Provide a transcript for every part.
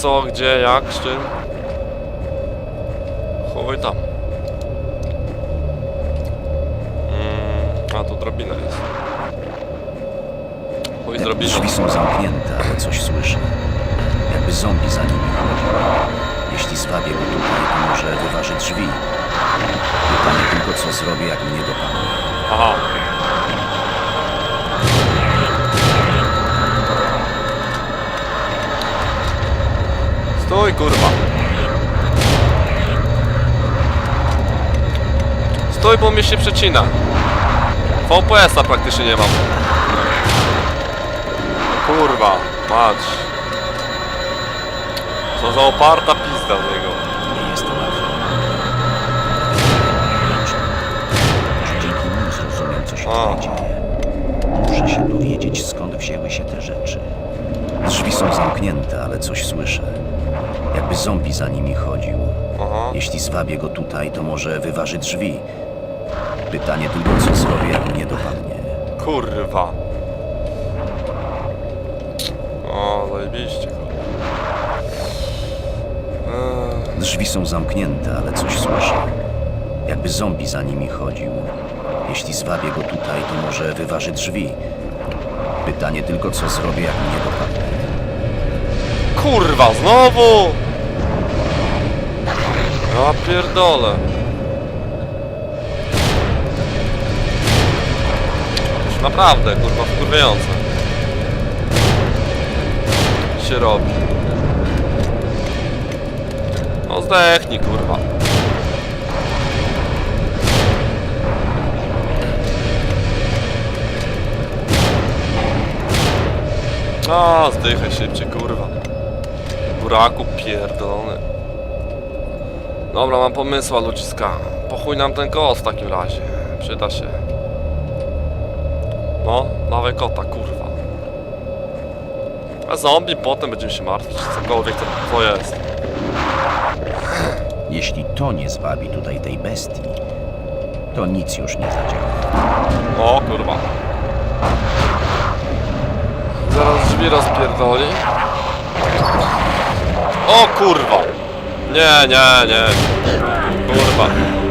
co, gdzie, jak, z czym. Chowaj tam. Mm, a tu drabina jest. Chuj drabiną. Drzwi są zamknięte, ale coś słyszę. Jakby zombie za nimi chodził. Jeśli zwabię go tutaj, to może wyważy drzwi. Pytanie tylko, co zrobię, jak mnie dopadnie. Aha. Stój, kurwa. Stój, bo mi się przecina. VPS-a praktycznie nie mam. Kurwa, mać. Co za oparta pizda w niego. Nie jestem łatwy. Może dzięki nim zrozumiem, co się A. tutaj dzieje. Muszę się dowiedzieć, skąd wzięły się te rzeczy. Drzwi są zamknięte, ale coś słyszę. Jakby zombie za nimi chodził. Aha. Jeśli zwabię go tutaj, to może wyważy drzwi. Pytanie tylko, co zrobię, jak mnie dopadnie. Kurwa. O, zajebiście. Eee, Drzwi są zamknięte, ale coś słyszę. Jakby zombie za nimi chodził. Jeśli zwabię go tutaj, to może wyważy drzwi. Pytanie tylko, co zrobię, jak mnie dopadnie. Kurwa, znowu! Ja pierdolę. Już naprawdę, kurwa, wkurwiające. się robi. No zdechnij, kurwa. A, zdychaj szybciej, kurwa. Buraku pierdolony. Dobra, mam pomysła, ludziska. Po chuj nam ten kot w takim razie. Przyda się. No, dawaj kota, kurwa. A zombie potem będziemy się martwić, cokolwiek to, to jest. Jeśli to nie zwabi tutaj tej bestii, to nic już nie zadziała. O kurwa. Zaraz drzwi rozpierdoli. O kurwa. Nie, nie, nie. Kurwa.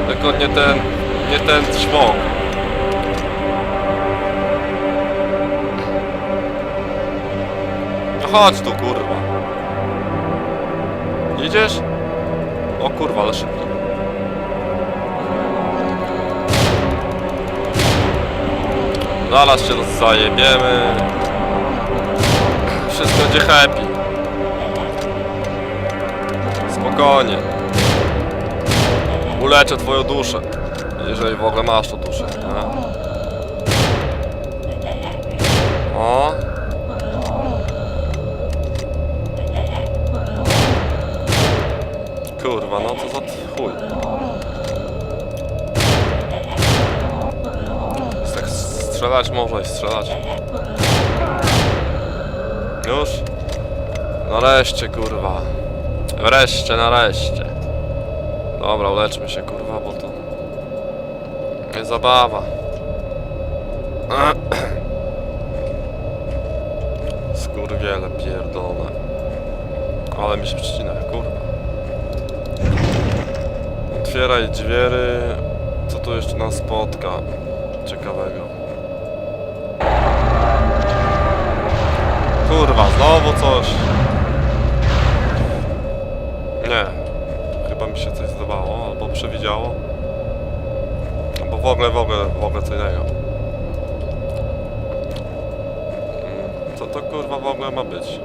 Tylko nie ten, nie ten czwok. No chodź tu kurwa. Idziesz? O kurwa, ale szybko. Zaraz się zajebiemy. Wszystko będzie happy. Spokojnie. Uleczę twoją duszę. Jeżeli w ogóle masz tą duszę. Nie? O. Kurwa, no co za chuj. Tak strzelać można i strzelać. Już? Nareszcie, kurwa. Wreszcie, nareszcie. Dobra, uleczmy się, kurwa, bo to... Nie zabawa. Skurwiele pierdolone. Ale mi się przycina, kurwa. Otwieraj drzwiery. Co tu jeszcze nas spotka? Ciekawego. Kurwa, znowu coś. W ogóle, w ogóle, w ogóle co innego. Mm, Co to kurwa w ogóle ma być?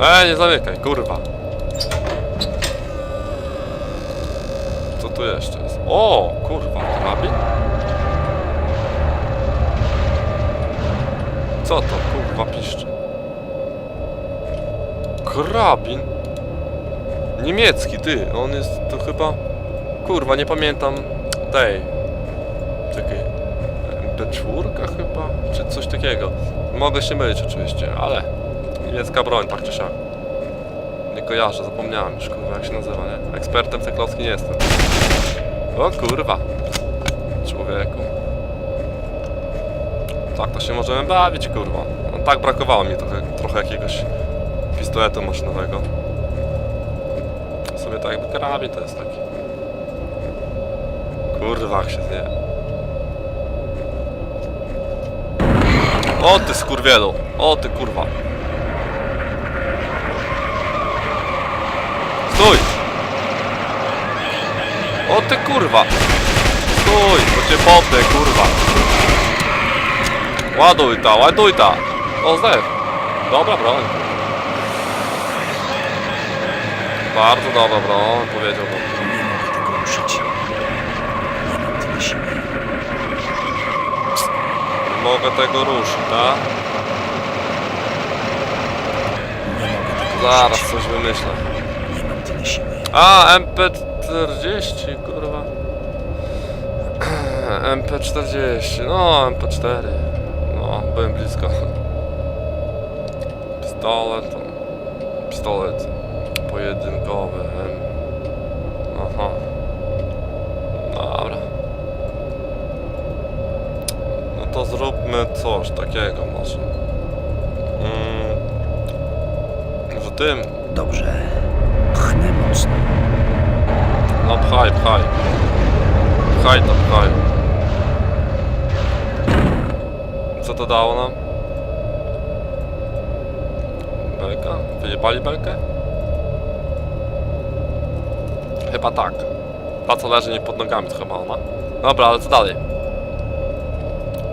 Eee, nie zamykaj, kurwa. Co tu jeszcze jest? O, kurwa, karabin? Co to, kurwa, piszczy? Karabin? Niemiecki, ty, on jest to chyba... Kurwa, nie pamiętam tej... Czekaj... MP4 chyba? Czy coś takiego. Mogę się mylić oczywiście, ale... Niemiecka broń, tak czy siak. Nie kojarzę, zapomniałem już, kurwa, jak się nazywa, nie? Ekspertem ceklowski nie jestem. O kurwa. Człowieku. Tak to się możemy bawić, kurwa. No tak brakowało mi trochę, trochę jakiegoś pistoletu maszynowego. Tak jakby karabin to jest taki. Kurwa, jak się zje. O ty skurwielu! O ty kurwa! Stój! O ty kurwa! Stój, bo cię popnę kurwa! Ładuj ta, ładuj ta! O, zlew! Dobra broń. Bardzo dobra broń, powiedziałbym. Nie mogę tego ruszyć. Nie mam tyle siły. Nie mogę tego ruszyć, tak? Nie mogę tego Zaraz ruszyć. coś wymyślę. Nie mam tyle siły. A, MP40, kurwa. MP40, no MP4. No, byłem blisko. Pistolet, to- pistolet pojedynkowy. em. Aha. Dobra. No to zróbmy coś takiego może. Mm. Może tym. Dobrze. Pchnę mocno. No pchaj, pchaj. Pchaj to, pchaj. Co to dało nam? Belka? Wyjebali belkę? Chyba tak. Ta co leży nie pod nogami to chyba ona. Dobra, ale co dalej?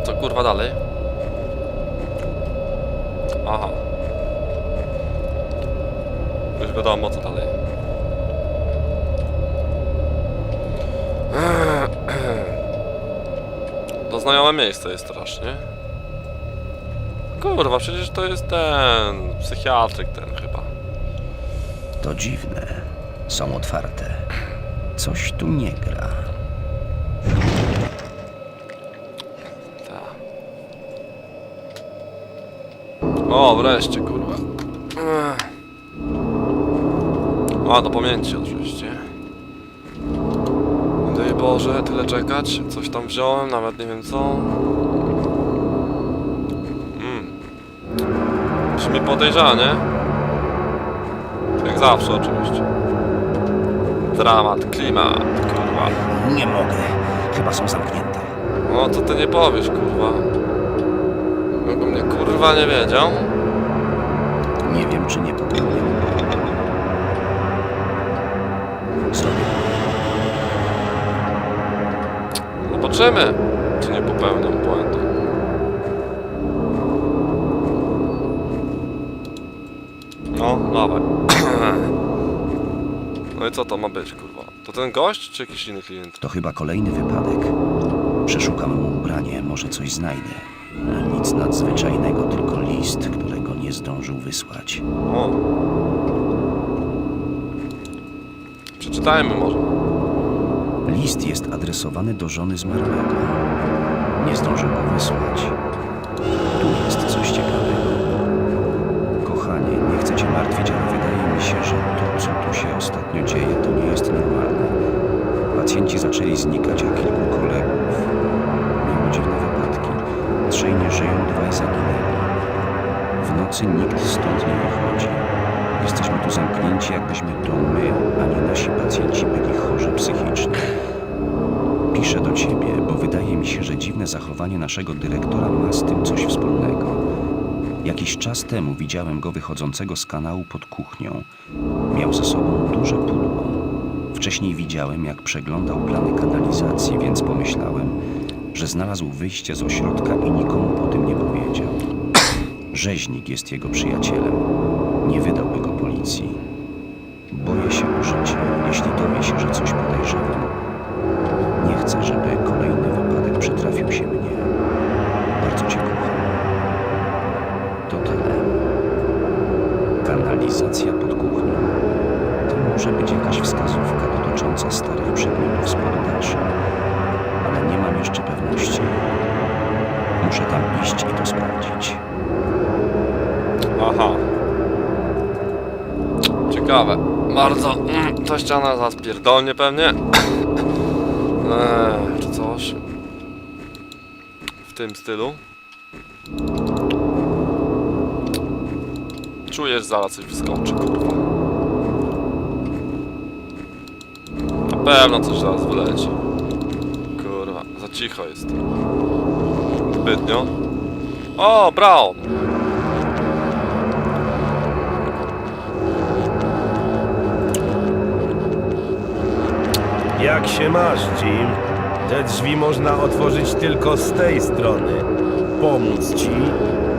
Co kurwa dalej? Aha. Już wiadomo co dalej. To znajome miejsce jest strasznie. Kurwa, przecież to jest ten psychiatryk ten chyba. To dziwne. Są otwarte. Coś tu nie gra. O, wreszcie, kurwa. A, do pamięci oczywiście. Daj Boże, tyle czekać. Coś tam wziąłem, nawet nie wiem co. Mm. Brzmi podejrzanie. Jak zawsze oczywiście. Dramat, klimat, kurwa. Nie mogę. Chyba są zamknięte. No to ty nie powiesz, kurwa. Jakby mnie kurwa nie wiedział. Nie wiem, czy nie popełnię. Zrobię. Zobaczymy, czy nie popełniam błędu. No, dawaj. No i co to ma być, kurwa? To ten gość, czy jakiś inny klient? To chyba kolejny wypadek. Przeszukam mu ubranie, może coś znajdę. Nic nadzwyczajnego, tylko list, którego nie zdążył wysłać. O. Przeczytajmy może. List jest adresowany do żony zmarłego. Nie zdążył go wysłać. Tu jest coś ciekawego. Kochanie, nie chcę cię martwić, ale wydaje się, że to, co tu się ostatnio dzieje, to nie jest normalne. Pacjenci zaczęli znikać, a kilku kolegów miało dziwne wypadki. Trzej nie żyją, dwaj zaginęli. W nocy nikt stąd nie wychodzi. Jesteśmy tu zamknięci, jakbyśmy to my, a nie nasi pacjenci byli chorzy psychicznie. Piszę do ciebie, bo wydaje mi się, że dziwne zachowanie naszego dyrektora ma z tym coś wspólnego. Jakiś czas temu widziałem go wychodzącego z kanału pod kuchnią. Miał ze sobą duże pudło. Wcześniej widziałem, jak przeglądał plany kanalizacji, więc pomyślałem, że znalazł wyjście z ośrodka i nikomu o tym nie powiedział. Rzeźnik jest jego przyjacielem. Nie wydałby go policji. Boję się o życie, jeśli dowie się, że coś podejrzewam. Nie chcę, żeby kolejny wypadek przytrafił się mnie. Kanalizacja pod kuchnią. To może być jakaś wskazówka dotycząca starych przedmiotów z poddasza. Ale nie mam jeszcze pewności. Muszę tam iść i to sprawdzić. Aha. Ciekawe. Bardzo. Mm, Ta ściana zaraz pierdolnie pewnie. Eee, czy coś. W tym stylu. Czujesz, zaraz coś wyskoczy, kurwa. Na pewno coś zaraz wyleci. Kurwa, za cicho jest. Zbytnio. O, Brown! Jak się masz, Jim? Te drzwi można otworzyć tylko z tej strony. Pomóc ci?